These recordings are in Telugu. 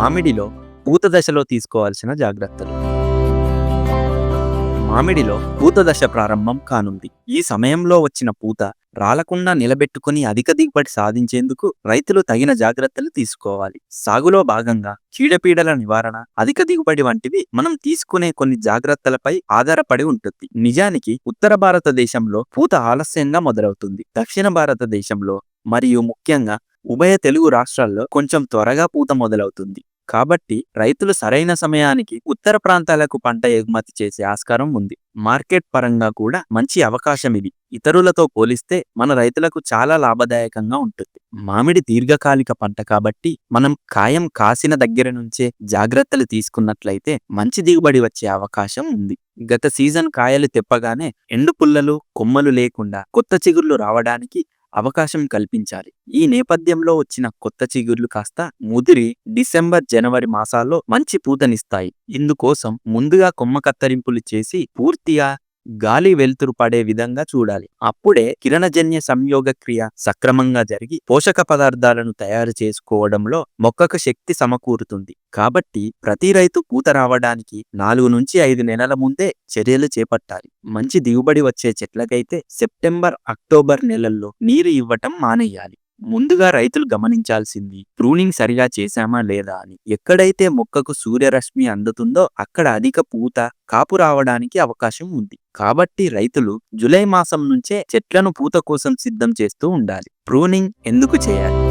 మామిడిలో పూత దశలో తీసుకోవాల్సిన జాగ్రత్తలు. మామిడిలో పూత దశ ప్రారంభం కానుంది. ఈ సమయంలో వచ్చిన పూత రాలకుండా నిలబెట్టుకుని అధిక దిగుబడి సాధించేందుకు రైతులు తగిన జాగ్రత్తలు తీసుకోవాలి. సాగులో భాగంగా చీడపీడల నివారణ అధిక దిగుబడి వంటివి మనం తీసుకునే కొన్ని జాగ్రత్తలపై ఆధారపడి ఉంటుంది. నిజానికి ఉత్తర భారతదేశంలో పూత ఆలస్యంగా మొదలవుతుంది. దక్షిణ భారతదేశంలో మరియు ముఖ్యంగా ఉభయ తెలుగు రాష్ట్రాల్లో కొంచెం త్వరగా పూత మొదలవుతుంది. కాబట్టి రైతులు సరైన సమయానికి ఉత్తర ప్రాంతాలకు పంట ఎగుమతి చేసే ఆస్కారం ఉంది. మార్కెట్ పరంగా కూడా మంచి అవకాశం ఇది. ఇతరులతో పోలిస్తే మన రైతులకు చాలా లాభదాయకంగా ఉంటుంది. మామిడి దీర్ఘకాలిక పంట కాబట్టి మనం కాయం కాసిన దగ్గర నుంచే జాగ్రత్తలు తీసుకున్నట్లయితే మంచి దిగుబడి వచ్చే అవకాశం ఉంది. గత సీజన్ కాయలు తెప్పగానే ఎండు పుల్లలు కొమ్మలు లేకుండా కొత్త చిగుర్లు రావడానికి అవకాశం కల్పించాలి. ఈ నేపథ్యంలో వచ్చిన కొత్త చిగుర్లు కాస్త ముదిరి డిసెంబర్ జనవరి మాసాల్లో మంచి పూతనిస్తాయి. ఇందుకోసం ముందుగా కొమ్మ కత్తరింపులు చేసి పూర్తిగా గాలి వెలుతురు పడే విధంగా చూడాలి. అప్పుడే కిరణజన్య సంయోగ క్రియ సక్రమంగా జరిగి పోషక పదార్థాలను తయారు చేసుకోవడంలో మొక్కకు శక్తి సమకూరుతుంది. కాబట్టి ప్రతి రైతు పూత రావడానికి నాలుగు నుంచి ఐదు నెలల ముందే చర్యలు చేపట్టాలి. మంచి దిగుబడి వచ్చే చెట్లకైతే సెప్టెంబర్ అక్టోబర్ నెలల్లో నీరు ఇవ్వటం మానేయాలి. ముందుగా రైతులు గమనించాల్సింది ప్రూనింగ్ సరిగా చేశామా లేదా అని. ఎక్కడైతే మొక్కకు సూర్యరశ్మి అందుతుందో అక్కడ అధిక పూత కాపు రావడానికి అవకాశం ఉంది. కాబట్టి రైతులు జూలై మాసం నుంచే చెట్లను పూత కోసం సిద్ధం చేస్తూ ఉండాలి. ప్రూనింగ్ ఎందుకు చేయాలి?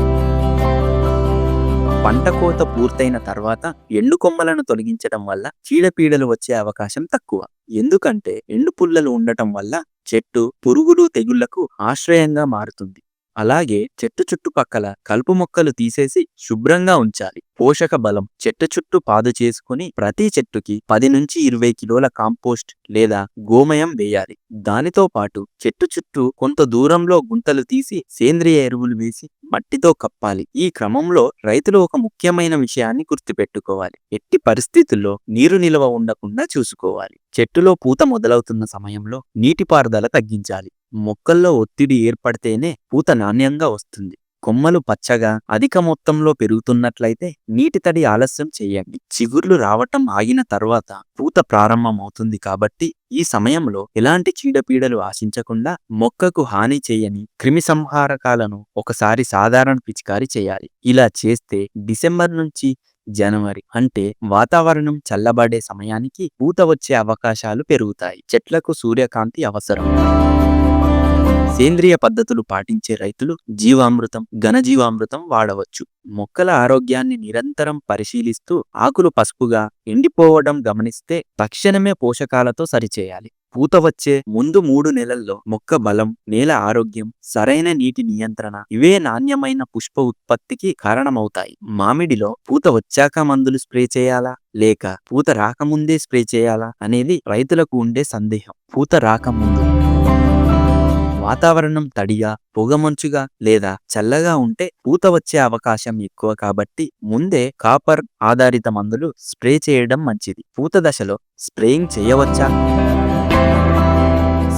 పంట కోత పూర్తయిన తర్వాత ఎండు కొమ్మలను తొలగించడం వల్ల చీడపీడలు వచ్చే అవకాశం తక్కువ. ఎందుకంటే ఎండు పుల్లలు ఉండటం వల్ల చెట్టు పురుగులు తెగుళ్ళకు ఆశ్రయంగా మారుతుంది. అలాగే చెట్టు చుట్టుపక్కల కలుపు మొక్కలు తీసేసి శుభ్రంగా ఉంచాలి. పోషక బలం చెట్టు చుట్టూ పాదు చేసుకుని ప్రతి చెట్టుకి పది నుంచి ఇరవై కిలోల కాంపోస్ట్ లేదా గోమయం వేయాలి. దానితో పాటు చెట్టు చుట్టూ కొంత దూరంలో గుంతలు తీసి సేంద్రియ ఎరువులు వేసి మట్టితో కప్పాలి. ఈ క్రమంలో రైతులు ఒక ముఖ్యమైన విషయాన్ని గుర్తుపెట్టుకోవాలి. ఎట్టి పరిస్థితుల్లో నీరు నిల్వ ఉండకుండా చూసుకోవాలి. చెట్టులో పూత మొదలవుతున్న సమయంలో నీటిపారుదల తగ్గించాలి. మొక్కల్లో ఒత్తిడి ఏర్పడితేనే పూత నాణ్యంగా వస్తుంది. కొమ్మలు పచ్చగా అధిక మొత్తంలో పెరుగుతున్నట్లయితే నీటి తడి ఆలస్యం చేయండి. చిగుర్లు రావటం ఆగిన తర్వాత పూత ప్రారంభమవుతుంది కాబట్టి ఈ సమయంలో ఎలాంటి చీడపీడలు ఆశించకుండా మొక్కకు హాని చేయని క్రిమి సంహారకాలను ఒకసారి సాధారణ పిచికారి చేయాలి. ఇలా చేస్తే డిసెంబర్ నుంచి జనవరి అంటే వాతావరణం చల్లబడే సమయానికి పూత వచ్చే అవకాశాలు పెరుగుతాయి. చెట్లకు సూర్యకాంతి అవసరం. సేంద్రియ పద్ధతులు పాటించే రైతులు జీవామృతం ఘనజీవామృతం వాడవచ్చు. మొక్కల ఆరోగ్యాన్ని నిరంతరం పరిశీలిస్తూ ఆకులు పసుపుగా ఎండిపోవడం గమనిస్తే తక్షణమే పోషకాలతో సరిచేయాలి. పూత వచ్చే ముందు మూడు నెలల్లో మొక్క బలం నేల ఆరోగ్యం సరైన నీటి నియంత్రణ ఇవే నాణ్యమైన పుష్ప ఉత్పత్తికి కారణమవుతాయి. మామిడిలో పూత వచ్చాక మందులు స్ప్రే చేయాలా? లేక పూత రాకముందే స్ప్రే చేయాలా? అనేది రైతులకు ఉండే సందేహం. పూత రాకముందు వాతావరణం తడిగా పొగమంచుగా లేదా చల్లగా ఉంటే పూత వచ్చే అవకాశం ఎక్కువ కాబట్టి ముందే కాపర్ ఆధారిత మందులు స్ప్రే చేయడం మంచిది. పూత దశలో స్ప్రేయింగ్ చేయవచ్చా?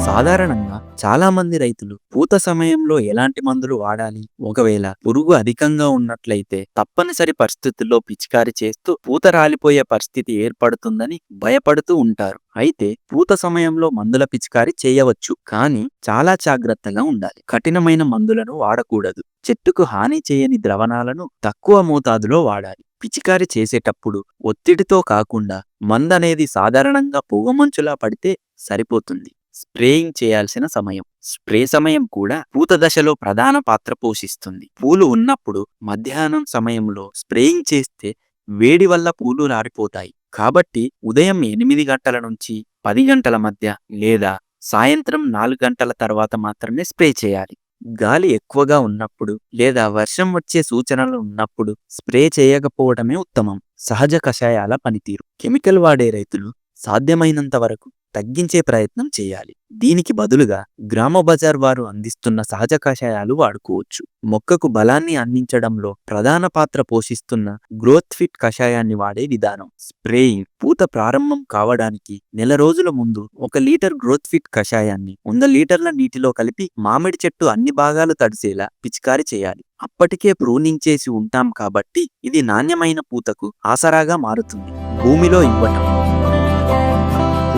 సాధారణంగా చాలా మంది రైతులు పూత సమయంలో ఎలాంటి మందులు వాడాలి? ఒకవేళ పురుగు అధికంగా ఉన్నట్లయితే తప్పనిసరి పరిస్థితుల్లో పిచికారి చేస్తూ పూత రాలిపోయే పరిస్థితి ఏర్పడుతుందని భయపడుతూ ఉంటారు. అయితే పూత సమయంలో మందుల పిచికారి చేయవచ్చు. కానీ చాలా జాగ్రత్తగా ఉండాలి. కఠినమైన మందులను వాడకూడదు. చెట్టుకు హాని చేయని ద్రవణాలను తక్కువ మోతాదులో వాడాలి. పిచికారి చేసేటప్పుడు ఒత్తిడితో కాకుండా మందనేది సాధారణంగా పొగమంచులా పడితే సరిపోతుంది. స్ప్రేయింగ్ చేయాల్సిన సమయం. స్ప్రే సమయం కూడా పూత దశలో ప్రధాన పాత్ర పోషిస్తుంది. పూలు ఉన్నప్పుడు మధ్యాహ్నం సమయంలో స్ప్రేయింగ్ చేస్తే వేడి వల్ల పూలు రారిపోతాయి. కాబట్టి ఉదయం ఎనిమిది గంటల నుంచి పది గంటల మధ్య లేదా సాయంత్రం నాలుగు గంటల తర్వాత మాత్రమే స్ప్రే చేయాలి. గాలి ఎక్కువగా ఉన్నప్పుడు లేదా వర్షం వచ్చే సూచనలు ఉన్నప్పుడు స్ప్రే చేయకపోవడమే ఉత్తమం. సహజ కషాయాల పనితీరు. కెమికల్ వాడే రైతులు సాధ్యమైనంత వరకు తగ్గించే ప్రయత్నం చేయాలి. దీనికి బదులుగా గ్రామ బజార్ వారు అందిస్తున్న సహజ కషాయాలు వాడుకోవచ్చు. మొక్కకు బలాన్ని అందించడంలో ప్రధాన పాత్ర పోషిస్తున్న గ్రోత్ ఫిట్ కషాయాన్ని వాడే విధానం. స్ప్రేయింగ్ పూత ప్రారంభం కావడానికి నెల రోజుల ముందు ఒక లీటర్ గ్రోత్ ఫిట్ కషాయాన్ని వంద లీటర్ల నీటిలో కలిపి మామిడి చెట్టు అన్ని భాగాలు తడిసేలా పిచికారి చేయాలి. అప్పటికే ప్రూనింగ్ చేసి ఉంటాం కాబట్టి ఇది నాణ్యమైన పూతకు ఆసరాగా మారుతుంది. భూమిలో ఇవ్వటం.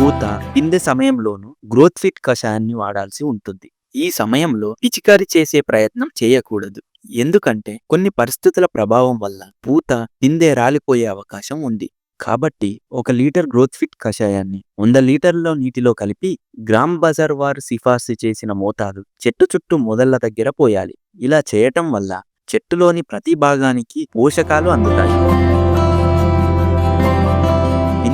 పూత పిందె సమయంలోనూ గ్రోత్ ఫిట్ కషాయాన్ని వాడాల్సి ఉంటుంది. ఈ సమయంలో పిచికారి చేసే ప్రయత్నం చేయకూడదు. ఎందుకంటే కొన్ని పరిస్థితుల ప్రభావం వల్ల పూత పిందె రాలిపోయే అవకాశం ఉంది. కాబట్టి ఒక లీటర్ గ్రోత్ ఫిట్ కషాయాన్ని వంద లీటర్ల నీటిలో కలిపి గ్రామ్ బజార్ వారు సిఫార్సు చేసిన మోతాదు చెట్టు చుట్టూ మొదళ్ళ దగ్గర పోయాలి. ఇలా చేయటం వల్ల చెట్టులోని ప్రతి భాగానికి పోషకాలు అందుతాయి.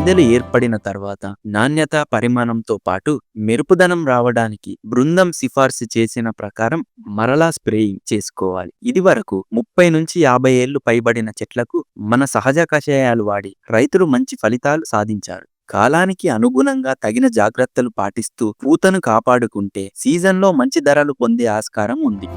పిందెలు ఏర్పడిన తర్వాత నాణ్యత పరిమాణంతో పాటు మెరుపుదనం రావడానికి బృందం సిఫార్సు చేసిన ప్రకారం మరలా స్ప్రేయింగ్ చేసుకోవాలి. ఇది వరకు ముప్పై నుంచి యాభై ఏళ్ళు పైబడిన చెట్లకు మన సహజ కషాయాలు వాడి రైతులు మంచి ఫలితాలు సాధించారు. కాలానికి అనుగుణంగా తగిన జాగ్రత్తలు పాటిస్తూ పూతను కాపాడుకుంటే సీజన్లో మంచి ధరలు పొందే ఆస్కారం ఉంది.